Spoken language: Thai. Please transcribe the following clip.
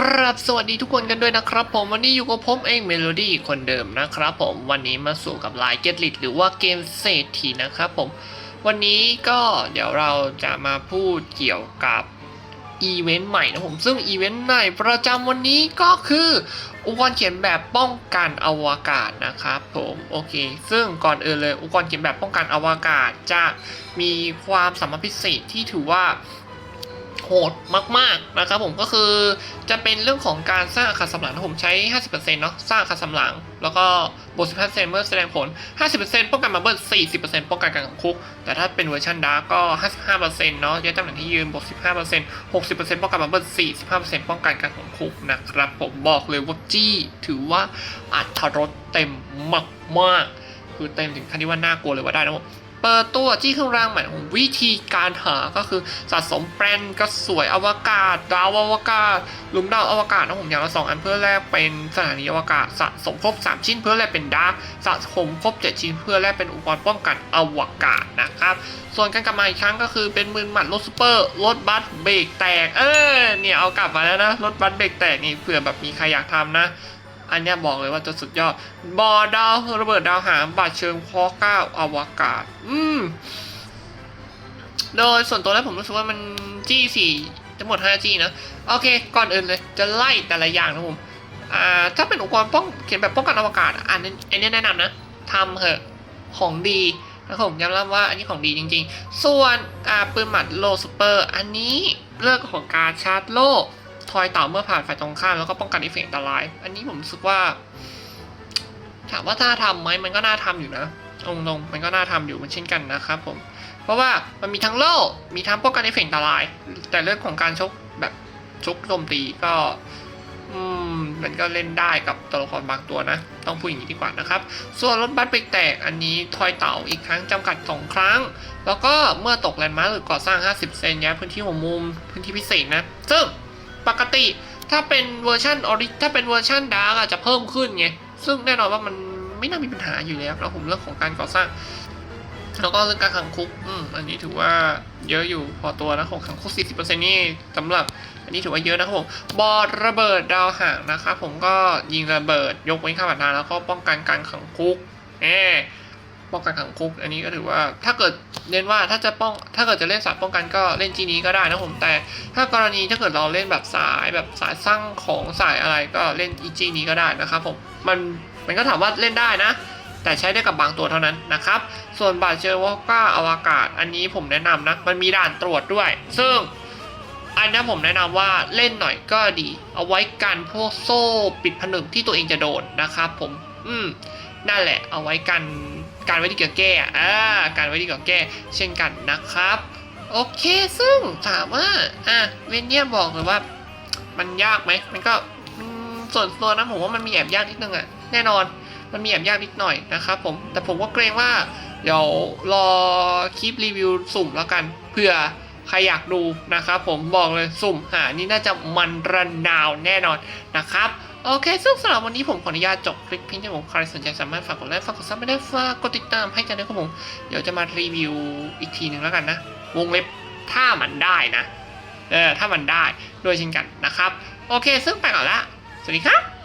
ครับสวัสดีทุกคนกันด้วยนะครับ ผมวันนี้อยู่กับผมเองเมโลดี้คนเดิมนะครับผมวันนี้มาสู่กับไลน์เกตลิหรือว่าเกมเศรษฐีนะครับผมวันนี้ก็เดี๋ยวเราจะมาพูดเกี่ยวกับอีเวนต์ใหม่นะผมซึ่งอีเวนต์ใหม่ประจำวันนี้ก็คืออุปกรณ์เขียนแบบป้องกันอวกาศนะครับผมโอเค ซึ่งก่อนอื่นเลยอุปกรณ์เขียนแบบป้องกันอวกาศจะมีความสามารถพิเศษที่ถือว่า หดมากๆนะครับผมก็คือจะเป็นเรื่องของการสร้างอาคารสำหรับผมใช้ 50%เนาะสร้างอาคารสำหลัง แล้วก็บวก15%เมื่อแสดงผล 50%ป้องกันมาเบิล40%ป้องกันการขังคุก แต่ถ้าเป็นเวอร์ชันดาร์กก็ 55%เนาะยึดตำแหน่งที่ยืนบวก15% 60%ป้องกันมาเบิล45%ป้องกันการขังคุกนะครับผมบอกเลยว่าจี้ถือว่าอัตรสเต็มมากๆคือเต็มถึงขั้นที่ว่าน่ากลัวเลยว่าได้นะผม เปิดตัวจี้เครื่องรางใหม่ของวิธีการหาก็คือสะสมแปรนกระสวยอวกาศ ดาวอวกาศหลุมดาวอวกาศนะผมอย่างละสองอันเพื่อแลกเป็นสถานีอวกาศสะสมครบ 3 ชิ้นเพื่อแลกเป็นดาร์กสะสมครบ 7 ชิ้นเพื่อแลกเป็นอุปกรณ์ป้องกันอวกาศนะครับ ส่วนการกลับมาอีกครั้งก็คือเป็นมือหมัดรถซูเปอร์รถบัสเบรกแตกเออเนี่ยเอากลับมาแล้วนะรถบัสเบรกแตกนี่เผื่อแบบมีใครอยากทำนะ อันนี้บอกเลยว่าจะสุดยอด บอดาวระเบิดดาวหางบาดเชิงคอเก้าอวกาศ อืม โดยส่วนตัวแล้วผมรู้สึกว่ามันจี้สี่ทั้งหมด 5G นะ โอเค ก่อนอื่นเลย จะไล่แต่ละอย่างนะผม อ่า ถ้าเป็นอุปกรณ์ป้องเขียนแบบป้องกันอวกาศ อันนี้อันนี้แนะนำนะทำเถอะ ของดีนะผมย้ำรับว่าอันนี้ของดีจริง ๆ ส่วนอ่าปืนหมัดโลซูเปอร์ อันนี้เรื่องของการชาร์จโล ทอยเต่าเมื่อผ่านฝ่ายตรงข้ามแล้วก็ป้องกันอิเฟกต์อันตราย อันนี้ผมรู้สึกว่า ถามว่าน่าทำไหมมันก็น่าทำอยู่นะตรงมันก็น่าทำอยู่เหมือนเช่นกันนะครับผม เพราะว่ามันมีทั้งโล่มีทั้งป้องกันในเฟกอันตราย แต่เรื่องของการชกแบบชกโจมตีก็มันก็เล่นได้กับตัวละครบางตัวนะ ต้องพูดอย่างนี้ดีกว่านะครับ ส่วนรถบัสเบรกแตกอันนี้ทอยเต่าอีกครั้งจำกัด 2 ครั้ง แล้วก็เมื่อตกแลนด์มาร์คหรือก่อสร้าง 50 เซนย้ายพื้นที่หัวมุม พื้นที่พิเศษนะซึ่ง ปกติถ้าเป็นเวอร์ชันออริถ้าเป็นเวอร์ชันดาร์กจะเพิ่มขึ้นไง ซึ่งแน่นอนว่ามันไม่น่ามีปัญหาอยู่แล้วนะผมเรื่องของการก่อสร้าง แล้วก็เรื่องการขังคุก อืม อันนี้ถือว่าเยอะอยู่พอตัวนะของขังคุก 40%นี่สำหรับ อันนี้ถือว่าเยอะนะครับผม บอลระเบิดดาวหางนะครับผมก็ยิงระเบิดยกเว้นข้าบัตรนาแล้วก็ป้องกันการขังคุกแหม ป้องกันขังคุก อันนี้ก็ถือว่าถ้าเกิดเน้นว่าถ้าจะป้องถ้าเกิดจะเล่นสายป้องกันก็เล่นจีนี้ก็ได้นะผมแต่ถ้ากรณีถ้าเกิดเราเล่นแบบสายแบบสายสร้างของสายอะไรก็เล่นอีจีนี้ก็ได้นะครับผมมันมันก็ถามว่าเล่นได้นะ แต่ใช้ได้กับบางตัวเท่านั้นนะครับ ส่วนบาดเจอวอก้าอวกาศ อันนี้ผมแนะนำนะมันมีด่านตรวจด้วย ซึ่งอันนี้ผมแนะนำว่าเล่นหน่อยก็ดี เอาไว้กันพวกโซ่ปิดผนึกที่ตัวเองจะโดนนะครับผม อืมนั่นแหละ เอาไว้กัน การไว้ที่เกี่ยวแก้อ่าการไว้ที่เกี่ยวแก้ เช่นกันนะครับ โอเคซึ่งถามว่าอะเวนเนี่ยบอกเลยว่า มันยากไหมมันก็ส่วนตัวนะผมว่ามันมีแอบยากนิดนึงอะแน่นอนมันมีแอบยากนิดหน่อยนะครับผมแต่ผมก็เกรงว่าเดี๋ยวรอคลิปรีวิวสุ่มแล้วกันเผื่อใครอยากดูนะครับผมบอกเลยสุ่มหานี่น่าจะมันระนาวแน่นอนนะครับ โอเคซึ่งสำหรับวันนี้ผมขออนุญาตจบคลิปเพียงเท่านี้ผมใครสนใจสามารถฝากกดไลค์ฝากกดซับไม่ได้ฝากกดติดตามให้กันด้วยครับผม เดี๋ยวจะมารีวิวอีกทีหนึ่งแล้วกันนะ วงเล็บถ้ามันได้นะ เออถ้ามันได้ด้วยเช่นกันนะครับ โอเค ซึ่งไปก่อนละ สวัสดีครับ